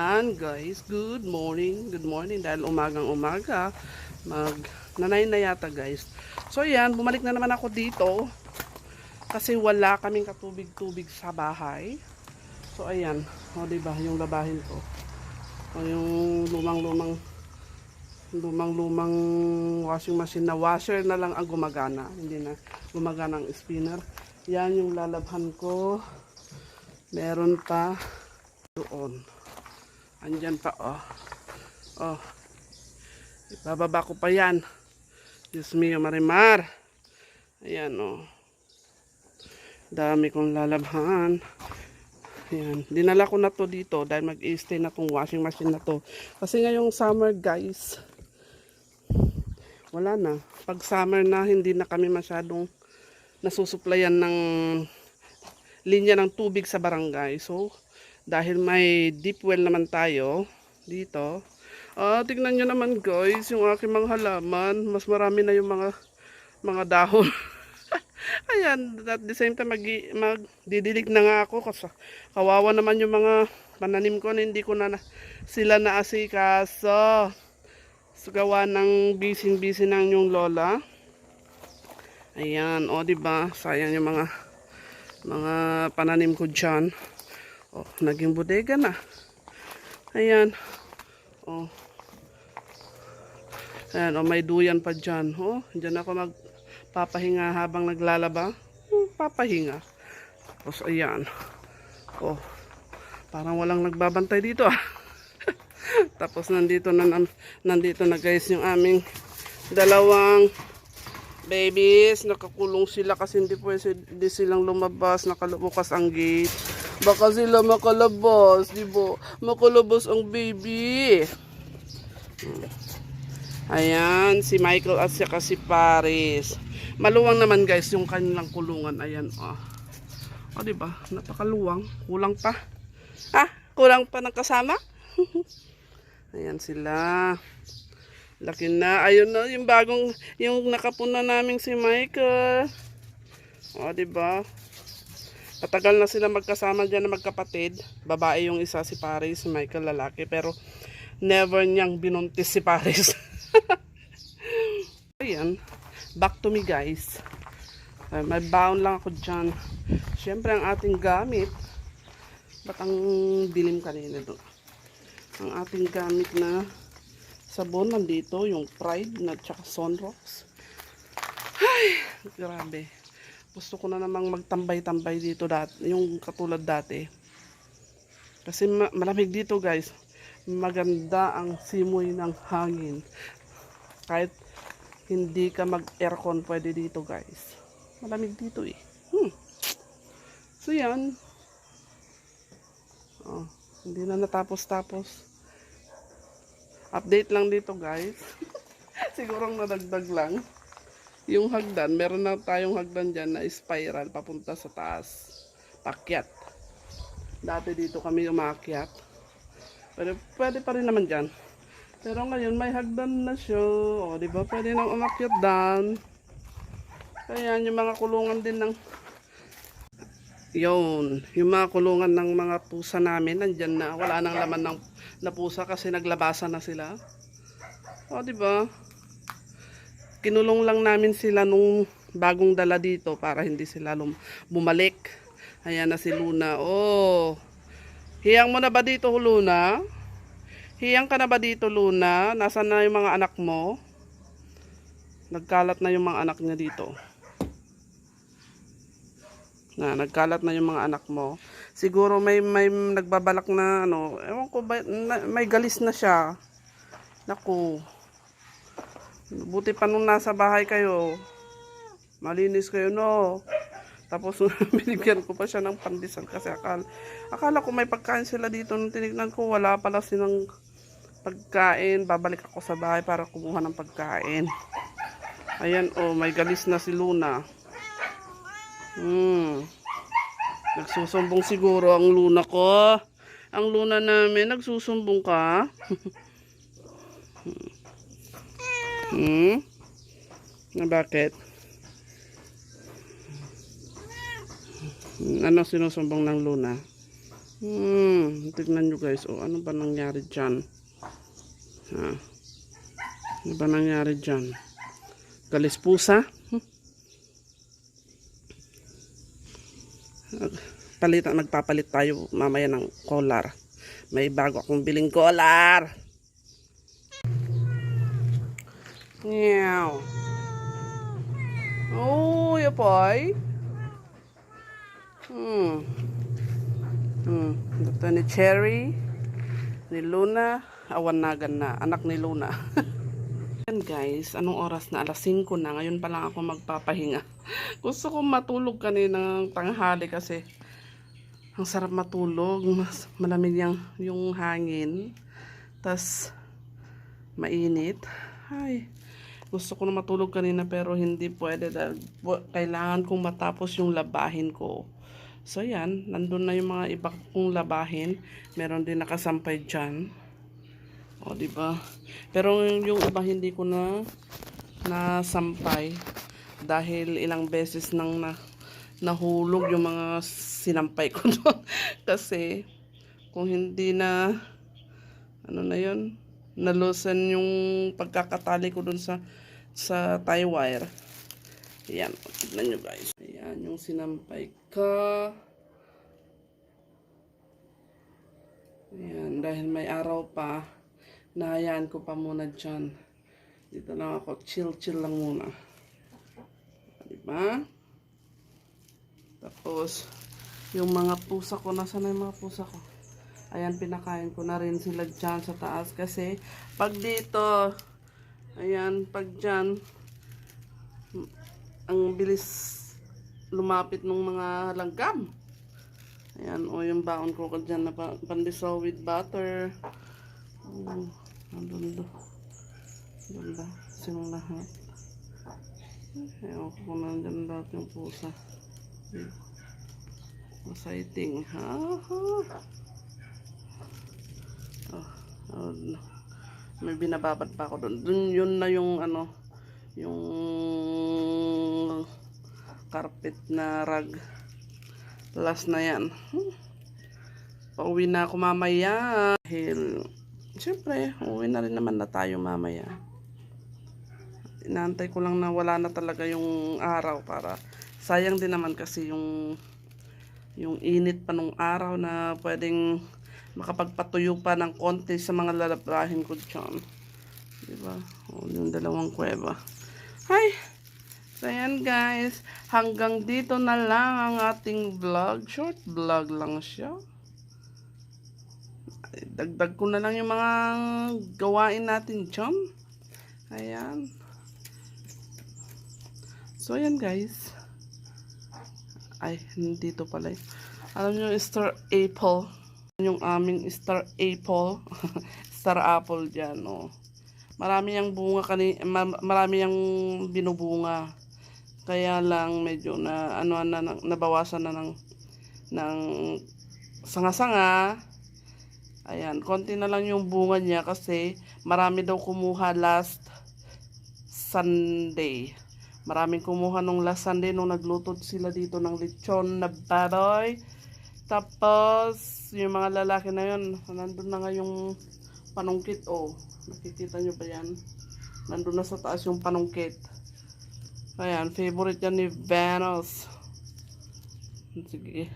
Ayan guys, good morning, good morning dahil umagang umaga mag nanay na yata guys. So yan, bumalik na naman ako dito kasi wala kaming katubig-tubig sa bahay. So ayan, o diba yung labahin ko. O yung lumang-lumang lumang-lumang washing machine na washer na lang ang gumagana. Hindi na gumagana ang spinner. Yan yung lalabhan ko. Meron pa doon. Andyan pa, oh. Oh. Ibababa ko pa yan. Diyos mio, marimar. Ayan, oh. Dami kong lalabhan. Ayan. Dinala ko na to dito dahil mag-stay na tong washing machine na to. Kasi ngayong summer, guys, wala na. Pag summer na, hindi na kami masyadong nasusuplayan ng linya ng tubig sa barangay. So, dahil may deep well naman tayo dito. Ah, tignan nyo naman guys, yung aking mga halaman, mas marami na yung mga mga dahon. Ayan, at the same time mag, magdidilig na nga ako kasi kawawa naman yung mga pananim ko na hindi ko na, na sila naasikaso. So, gawa ng busy-busy ng yung lola. Ayan, o, di ba? Sayang yung mga mga pananim ko diyan. Oh, naging bodega na. Ayan. Oh. Ayan, oh, may duyan pa dyan. Oh, dyan ako magpapahinga habang naglalaba. Hmm, papahinga. Tapos, ayan. Oh, parang walang nagbabantay dito ah. Tapos, nandito na, nandito na guys yung aming dalawang babies. Nakakulong sila kasi hindi pwede silang lumabas. Nakalubukas ang gate. Baka sila makalabas, di ba? Makalabas ang baby. Ayan, si Michael at saka si Paris. Maluwang naman guys yung kanilang kulungan. Ayan, oh. O, di ba? Napakaluwang. Kulang pa. Ah, kulang pa ng kasama? Ayan sila. Laki na. Ayun na, yung bagong, yung nakapuna naming si Michael. O, di ba? Patagal na sila magkasama dyan na magkapatid. Babae yung isa si Paris, si Michael lalaki. Pero never niyang binuntis si Paris. Ayan. Back to me guys. Ay, may baon lang ako dyan. Siyempre ang ating gamit. Ba't ang dilim kanina doon? Ang ating gamit na sabon nandito. Yung Pride na tsaka Sunrocks. Ay, grabe. Gusto ko na namang magtambay-tambay dito dati, yung katulad dati. Kasi ma- malamig dito guys. Maganda ang simoy ng hangin. Kahit hindi ka mag-aircon pwede dito guys. Malamig dito eh. Hmm. So yan. Oh, hindi na natapos-tapos. Update lang dito guys. Sigurong nadagdag lang yung hagdan, meron na tayong hagdan dyan na spiral papunta sa taas. Pakyat. Dati dito kami umakyat. Pero pwede pa rin naman dyan. Pero ngayon may hagdan na siya. O, di ba? Pwede nang umakyat dan. Kaya yung mga kulungan din ng yun, yung mga kulungan ng mga pusa namin, nandyan na. Wala nang laman ng na pusa kasi naglabasan na sila. O, di ba? Kinulong lang namin sila nung bagong dala dito para hindi sila bumalik. Ayan na si Luna. Oh. Hiyang mo na ba dito, Luna? Hiyang ka na ba dito, Luna? Nasaan na yung mga anak mo? Nagkalat na yung mga anak niya dito. Na, nagkalat na yung mga anak mo. Siguro may may nagbabalak na ano, ewan ko ba, na- may galis na siya. Naku. Buti pa nung nasa bahay kayo. Malinis kayo, no? Tapos binigyan ko pa siya ng pandesal kasi akala, akala ko may pagkain sila dito. Nung tinignan ko, wala pala silang pagkain. Babalik ako sa bahay para kumuha ng pagkain. Ayan, oh, may galis na si Luna. Hmm. Nagsusumbong siguro ang Luna ko. Ang Luna namin, nagsusumbong ka. Hmm? Na bakit? Ano sinusumbong ng Luna? Hmm, tignan nyo guys. Oh, ano ba nangyari dyan? Ha? Ano ba nangyari dyan? Galis pusa? Hmm? Nag- Palit, nagpapalit tayo mamaya ng collar. May bago akong biling collar. Meow. Oh, boy. Hmm. Hmm. Ito ni Cherry, ni Luna, awanagan na, anak ni Luna. Yan guys, anong oras na? Alas 5 na. Ngayon pa lang ako magpapahinga. Gusto ko matulog kanina ng tanghali kasi ang sarap matulog. Mas malamig yung, yung hangin. tas mainit. Ay, gusto ko na matulog kanina pero hindi pwede dahil kailangan kong matapos yung labahin ko. So yan, nandun na yung mga iba kong labahin. Meron din nakasampay dyan. O, di ba? Pero yung, iba hindi ko na nasampay dahil ilang beses nang na, nahulog yung mga sinampay ko doon. Kasi kung hindi na ano na yun, nalusan yung pagkakatali ko doon sa sa tie wire. Ayan, tignan nyo guys. Ayan, yung sinampay ko. Ayan, dahil may araw pa, nahayaan ko pa muna dyan. Dito lang ako, chill-chill lang muna. Diba? Tapos, yung mga pusa ko, nasa na yung mga pusa ko? Ayan, pinakain ko na rin sila dyan sa taas. Kasi, pag dito, ayan, pag dyan, ang bilis lumapit ng mga langgam. Ayan, o yung baon ko dyan na pa, pandisaw with butter. Oh, nandun do. Nandun ba? Sinong lahat? Ewan ko kung nandyan lahat yung pusa. Exciting, ha? ha? Oh, oh, no. May binababad pa ako doon. Dun yun na yung ano, yung carpet na rug. Last na yan. Pauwi na ako mamaya. Dahil, siyempre, uwi na rin naman na tayo mamaya. Inaantay ko lang na wala na talaga yung araw para sayang din naman kasi yung yung init pa nung araw na pwedeng makapagpatuyo pa ng konti sa mga lalabahin ko dyan. Diba? O, yung dalawang kuweba. Hi! So, ayan guys. Hanggang dito na lang ang ating vlog. Short vlog lang siya. Dagdag ko na lang yung mga gawain natin dyan. Ayan. So, ayan guys. Ay, hindi to pala. Alam nyo, star apple. Yung aming star apple. star apple dyan, oh. Marami yung bunga kani ma- marami yung binubunga. Kaya lang medyo na ano na nabawasan na ng ng sanga-sanga. Ayan, konti na lang yung bunga niya kasi marami daw kumuha last Sunday. Maraming kumuha nung last Sunday nung nagluto sila dito ng lechon na baboy. Tapos, yung mga lalaki na yun, nandun na nga yung panungkit. Oh, nakikita nyo ba yan? Nandun na sa taas yung panungkit. Ayan, favorite yan ni Venus. Sige.